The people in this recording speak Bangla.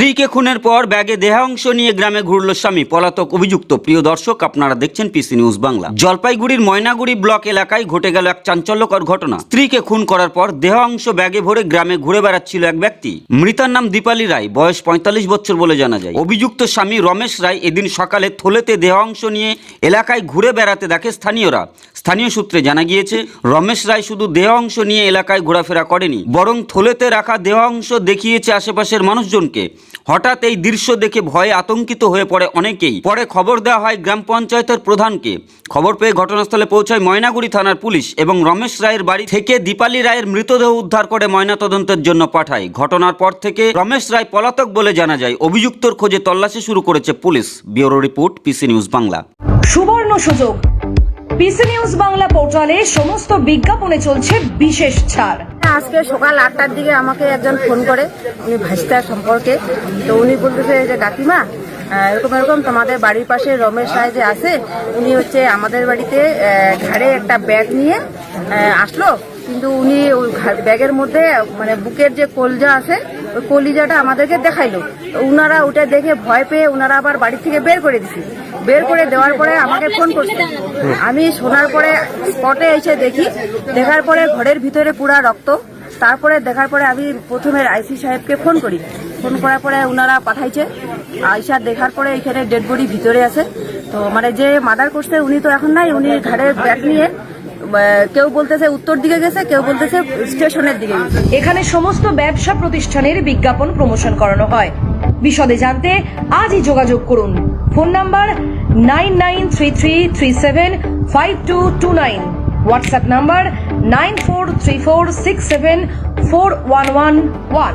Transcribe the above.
স্ত্রীকে খুনের পর ব্যাগে দেহাংশ নিয়ে গ্রামে ঘুরল স্বামী। পলাতক অভিযুক্ত। প্রিয় দর্শক, আপনারা দেখছেন পিসি নিউজ বাংলা। জলপাইগুড়ির ময়নাগুড়ি ব্লক এলাকায় ঘটে গেল এক চাঞ্চল্যকর ঘটনা। স্ত্রীকে খুন করার পর দেহাংশ ব্যাগে ভরে গ্রামে ঘুরে বেড়াচ্ছিল এক ব্যক্তি। মৃতার নাম দীপালি রায়, বয়স পঁয়তাল্লিশ বছর বলে জানা যায়। অভিযুক্ত স্বামী রমেশ রায় এদিন সকালে থলেতে দেহাংশ নিয়ে এলাকায় ঘুরে বেড়াতে দেখে স্থানীয়রা। স্থানীয় সূত্রে জানা গিয়েছে, রমেশ রায় শুধু দেহ অংশ নিয়ে এলাকায় ঘোরাফেরা করেনি, বরং থলেতে রাখা দেহ অংশ দেখিয়েছে আশেপাশের মানুষজনকে। হঠাৎ এই দৃশ্য দেখে ভয়ে আতঙ্কিত হয়ে পড়ে অনেকেই। পরে খবর দেওয়া হয় গ্রাম পঞ্চায়েতের প্রধানকে। খবর পেয়ে ঘটনাস্থলে পৌঁছায় ময়নাগুড়ি থানার পুলিশ এবং রমেশ রায়ের বাড়ি থেকে দীপালি রায়ের মৃতদেহ উদ্ধার করে ময়নাতদন্তের জন্য পাঠায়। ঘটনার পর থেকে রমেশ রায় পলাতক বলে জানা যায়। অভিযুক্তর খোঁজে তল্লাশি শুরু করেছে police. Bureau report, PC news Bangla. সুবর্ণ সুযোগ। পিসি নিউজ বাংলা পোর্টালে সমস্ত বিজ্ঞাপনে চলছে বিশেষ ছাড়। আজকে সকাল আটটার দিকে আমাকে একজন ফোন করে, উনি ভাইস্তার সম্পর্কে। তো উনি বলতেছে যে, কাকিমা এরকম এরকম তোমাদের বাড়ির পাশে রমেশ রায় যে আছে, উনি হচ্ছে আমাদের বাড়িতে ঘাড়ে একটা ব্যাগ নিয়ে আসলো। কিন্তু উনি ওই ব্যাগের মধ্যে মানে বুকের যে কলজা আছে ওই কলিজাটা আমাদেরকে দেখাইলো। তো উনারা ওটা দেখে ভয় পেয়ে উনারা আবার বাড়ি থেকে বের করে দিছে। বের করে দেওয়ার পরে আমাকে ফোন করছে। আমি শোনার পরে স্পটে এসে দেখি, দেখার পরে ঘরের ভিতরে পুরা রক্ত। তারপরে দেখার পরে আমি প্রথমে আইসি সাহেবকে ফোন করি। ফোন করার পরে ওনারা পাঠাইছে। আইসা দেখার পরে এখানে ডেড বডি ভিতরে আছে। তো মানে যে মার্ডার করছে উনি তো এখন নাই, উনি ঘাড়ে ব্যাগ নিয়ে কেউ বলতেছে উত্তর দিকে গেছে, কেউ বলতেছে স্টেশনের দিকে এখানে সমস্ত ব্যবসা প্রতিষ্ঠানের বিজ্ঞাপন প্রমোশন করানো হয়। বিশদে জানতে আজই যোগাযোগ করুন। Phone number nine nine three three three seven five two two nine. WhatsApp number nine four three four six seven four one one one.